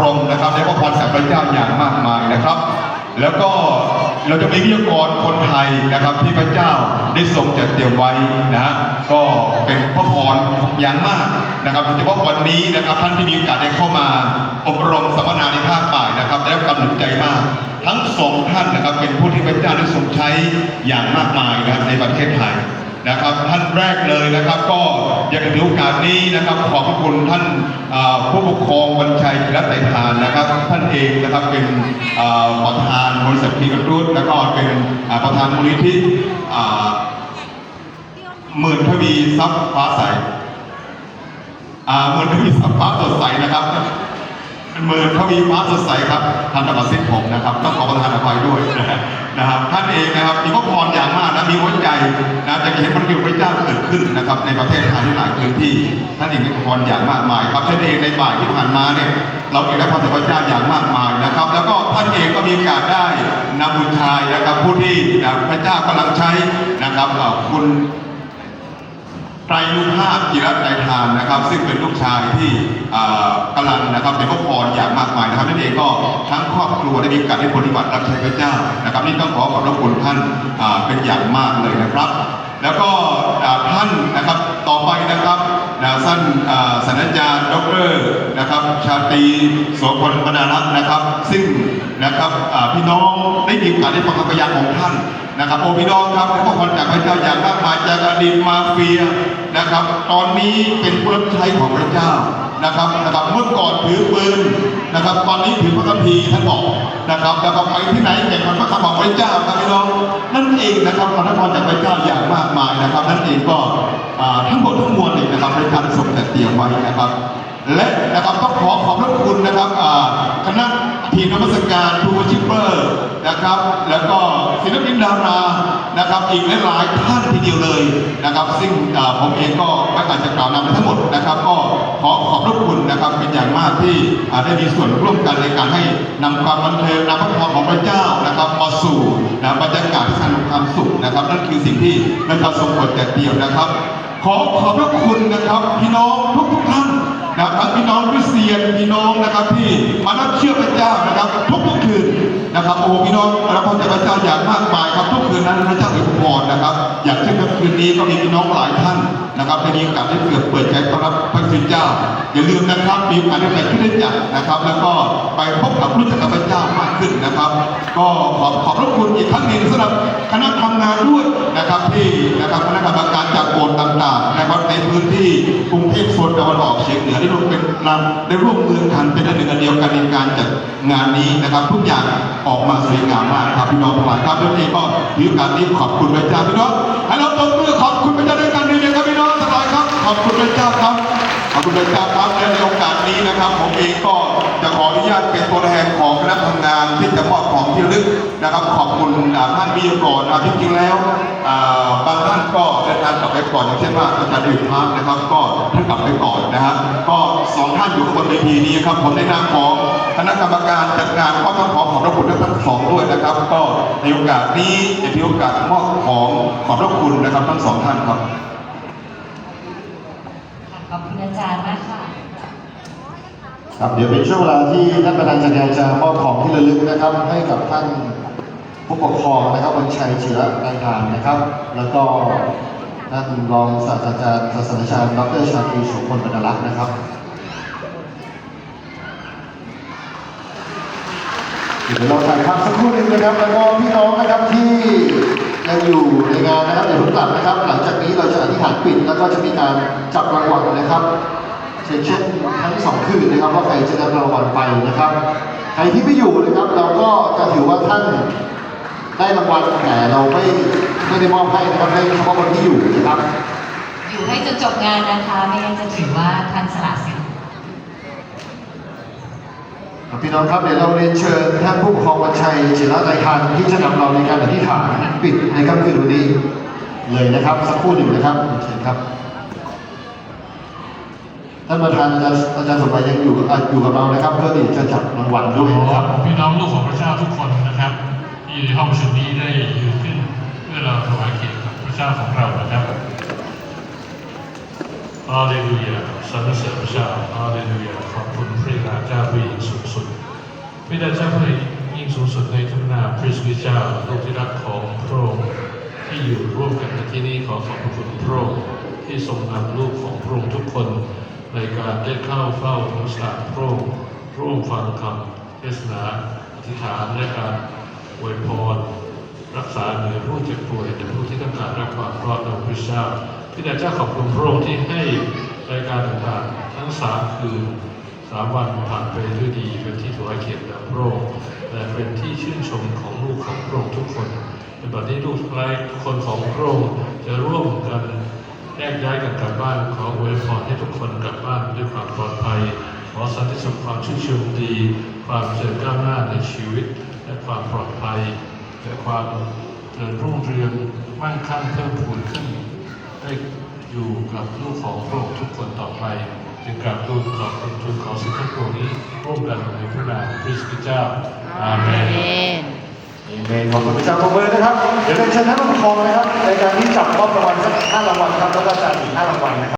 รมนะครับได้พระพรจากพระเจ้าอย่างมากมายนะครับ แล้วก็เราจะมีวิทยากรคนไทยนะครับที่พระเจ้าได้ทรงจัดเตรียมไว้นะฮะก็เป็นพระพรอย่างมากนะครับโดยเฉพาะวันนี้นะครับท่านที่มีโอกาสได้เข้ามาอบรมสัมมนาในภาคบ่ายนะครับได้รับกำลังใจมาก ทั้งสองท่านนะครับเป็นผู้ที่พระเจ้าได้ทรงใช้อย่างมากมายนะครับในประเทศไทย นะครับท่านแรกเลยนะครับ ก็อยากจะถือโอกาสนี้นะครับ ขอบคุณท่านผู้ปกครองบรรชัยและไตรทานนะครับ ท่านเองนะครับเป็นประธานบริษัทพีกรุตแล้วก็เป็นประธานมูลนิธิหมื่นทวีทรัพย์ฟ้าใสหมื่นทวีทรัพย์ฟ้าสดใสนะครับ หมื่นทวีฟ้าสดใสครับท่านธรรมสิทธิ์ผมนะครับต้องขอประทานอภัยด้วยนะครับท่านเองนะครับมีพระพรอย่างมากนะมีหัวใจนะจะเห็นพระกิพระเจ้าเกิดขึ้นนะครับในประเทศไทยหลายพื้นที่ท่านเองมีพระพรอย่างมากมายครับท่านเองในบ่ายที่ผ่านมาเนี่ยเราเองได้พรจากพระเจ้าอย่างมากมายนะครับ แล้วก็ท่านเองก็มีโอกาสได้นำบุญชายนะครับผู้ที่พระเจ้ากำลังใช้นะครับเอ่อคุณ ไตรลูภาพจิรัตน์ใจทานนะครับ ซึ่งเป็นลูกชายที่กำลังนะครับเป็นพระพรอย่างมากมายนะครับนั่นเองก็ทั้งครอบครัวได้มีกาสได้ปฏิบัติรับใช้พระเจ้านะครับ นี่ต้องขอขอบพระคุณท่านเป็นอย่างมากเลยนะครับ แล้วก็ท่านนะครับต่อไปนะครับนะท่านศาสตราจารย์ดอกเตอรนะครับชาตีโสพลบรรณารักษ์นะครับ ซึ่งนะครับพี่น้องได้มีโอกาสได้ฟังคำพยานของท่านนะครับโอพี่น้องครับพระพรจากพระเจ้าอย่างมากมายจากอดีตมาเฟีย นะครับ ตอนนี้เป็นผู้รับใช้ของพระเจ้านะครับนะครับเมื่อก่อนถือปืนนะครับ ตอนนี้ถือพระคัมภีร์ท่านบอกนะครับแล้วก็ไปที่ไหนแข่งขันพระคำของพระเจ้าครับพี่น้องนั่นเองนะครับพระพรจากพระเจ้าอย่างมากมายนะครับ นั่นเองก็ทั้งหมดทั้งมวลเองนะครับพระเจ้าได้ทรงจัดเตียมไว้นะครับ และนะครับต้องขอขอบพระคุณนะครับคณะ ทีมนมัสการทูชิปเปอร์นะครับ แล้วก็ศิลปินดารานะครับอีกหลายๆท่านทีเดียวเลยนะครับ ซึ่งผมเองก็ไม่อาจจะกล่าวนำทั้งหมดนะครับ ก็ขอขอบพระคุณนะครับเป็นอย่างมากที่ได้มีส่วนร่วมกันในการให้นำความบันเทิงนำพระพรของพระเจ้านะครับมาสู่นะบรรยากาศที่สนุกความสุขนะครับ นั่นคือสิ่งที่พราทรงโปรดจัดเตรียมนะครับ ขอขอบพระคุณนะครับพี่น้องทุกทุกๆท่าน นะครับทั้งพี่น้องคริสเตียนพี่น้องนะครับที่มานับเชื่อพระเจ้านะครับทุกทุกคืนนะครับโอ้พี่น้องรับพรจาพระเจ้าอย่างมากมายครับทุกคืนนั้นพระเจ้ามีพรนะครับ อย่างเช่นครับคืนนี้ก็มีพี่น้องหลายท่านนะครับได้มีโอกาสได้เปิดเปิดใจต้อนรับพระคุณเจ้า อย่าลืมนะครับมีโอกาสได้ไปที่ได้จักนะครับ แล้วก็ไปพบกับรู้จักกับพระเจ้ามากขึ้นนะครับ ก็ขอบขอบพระคุณอีกครั้งหนึ่งสำหรับคณะทำงานด้วยนะครับที่นะครับคณะกรรมการจากโบสถ์ต่าง ๆ นะครับในพื้นที่กรุง ทพโซนตะวันออกเฉียงเหนือได้ร่วมเป็นนำได้ร่วมมือกันเป็นอันหนึ่งอันเดียวกันในการจัดงานนี้นะครับ ทุกอย่างออกมาสวยงามมากครับพี่น้องทั้งหลายครับแล้วนี้ก็ถือโอกาสนี้ขอบคุณพระเจ้าพี่น้องให้เราตบมือขอบคุณพระเจ้าด้วยกันเลยนะครับพี่น้องทั้งหลายครับ ขอบคุณพระเจ้าครับ ขอบคุณพระเจ้าครับและในโอกาสนี้นะครับ ผมเองก็จะขออนุญาตเป็นตัวแทนของคณะทำงานที่จะมอบของที่ระลึกนะครับ ขอบคุณท่านวิทยากรนะที่จริงแล้วบางท่านก็เดินทางกลับไปก่อนอย่างเช่นว่าอาจารย์ดื่มพักนะครับ ก็ท่านกลับไปก่อนนะฮะก็สองท่านอยู่บนเวทีนี้ครับผมในนามของคณะกรรมการจัดงานก็ต้องขอขอบพระคุณทั้งสองด้วยนะครับ ก็ในโอกาสนี้จะถือโอกาสมอบของขอบพระคุณนะครับทั้งสองท่านครับ ขอบคุณอาจารย์มากค่ะ ครับเดี๋ยวเป็นช่วงเวลาที่ท่านประธานจัดงานจะมอบของที่ระลึกนะครับ ให้กับท่านผู้ปกครองนะครับวันชัยเชื้อไตรทานนะครับ แล้วก็ท่านรองศาสตราจารย์ศาสตราจารย์ดรชาตรีโสุพลบรรณรักษ์นะครับเดี๋ยวเราถ่ายภาพสักครู่หนึงนะครับ แล้วก็พี่น้องนะครับที่ ยังอยู่ในงานนะครับอย่าเพิ่งกลับนะครับ หลังจากนี้เราจะอธิษฐานปิดแล้วก็จะมีการจับรางวัลนะครับเช่นเช่นทั้งสองคืนนะครับว่าใครจะได้รางวัลไปนะครับใครที่ไม่อยู่นะครับ เราก็จะถือว่าท่านได้รางวัลแต่เราไม่ไม่ได้มอบให้นะครับให้เฉพาะคนที่อยู่นะครับ อยู่ให้จนจบงานนะคะ ไม่งั้นจะถือว่าท่านสละสิทธิ์ พี่น้องครับเดี๋ยวเราเรียนเชิญท่านผู้ปกครองวันชัยศิลาไตรทานที่จะนำเราในการอธิษฐานปิดในค่ำคืนวันนี้เลยนะครับ สักครู่หนึ่งนะครับเชิญครับท่านประธานอาจารย์อาจารย์สมบัติยังอยู่อะอยู่กับเรานะครับ เพื่อที่จะจับรางวัลด้วยครับพี่น้องลูกของพระเจ้าทุกคนนะครับ ที่อยู่ในห้องประชุมนี้ได้ยืนขึ้น เพื่อเราถวายเกียรติกับพระเจ้าของเรานะครับ ฮาเลลูยาสรรเสริญพระเจ้าฮาเลลูยาขอบคุณพระบิดาเจ้าผู้ยิ่งสูงพระเจ้าผู้ยิ่งสูงสุดในทุกนาพระสุริเจ้าลูกที่รักของพระองค์ที่อยู่ร่วมกันในที่นี้ขอขอบคุณพระองค์ที่ทรงนำลูกของพระองค์ทุกคนในการได้เข้าเฝ้านมัสารพระองค์ร่วมฟังคำเทศนาอธิษฐานและการอวยพรรักษาเหนือผู้เจ็บป่วยและผู้ที่ต้องการรับความรอดของพระเจ้า ที่ได้เจ้าขอบคุณพระองค์ที่ให้รายการต่างๆทั้งสามคืนสามวันผ่านไปด้วยดีเป็นที่ถวายเกียรติแด่พระองค์และเป็นที่ชื่นชมของลูกของพระองค์ทุกคนในบัดนี้ลูกหลายคนของพระองค์จะร่วมกันแยกย้ายกันกลับบ้านขออวยพรให้ทุกคนกลับบ้านด้วยความปลอดภัยขอสันติสุขความชื่นชมดี ความเจริญก้าวหน้าในชีวิต และความปลอดภัยและความเจริญรุ่งเรืองมั่งคั่งเพิ่มพูนขึ้น ได้อยู่กับลูกของพระองค์ทุกคนต่อไปจึงกราบทูลขอบคุณทูลขอสิ่งทั้งปวงนี้ร่วมกันในพระนามพระคริสต์เจ้าอาเมนเมนขอบคุณพระเจ้าขอบคุณนะครับเดี๋ยวเรียนเชิญท่านผู้ปกครองนะครับในการที่จับมอบรางวัลสักห้ารางวัลครับแล้วก็จ่ายอีกห้ารางวัลนะครับ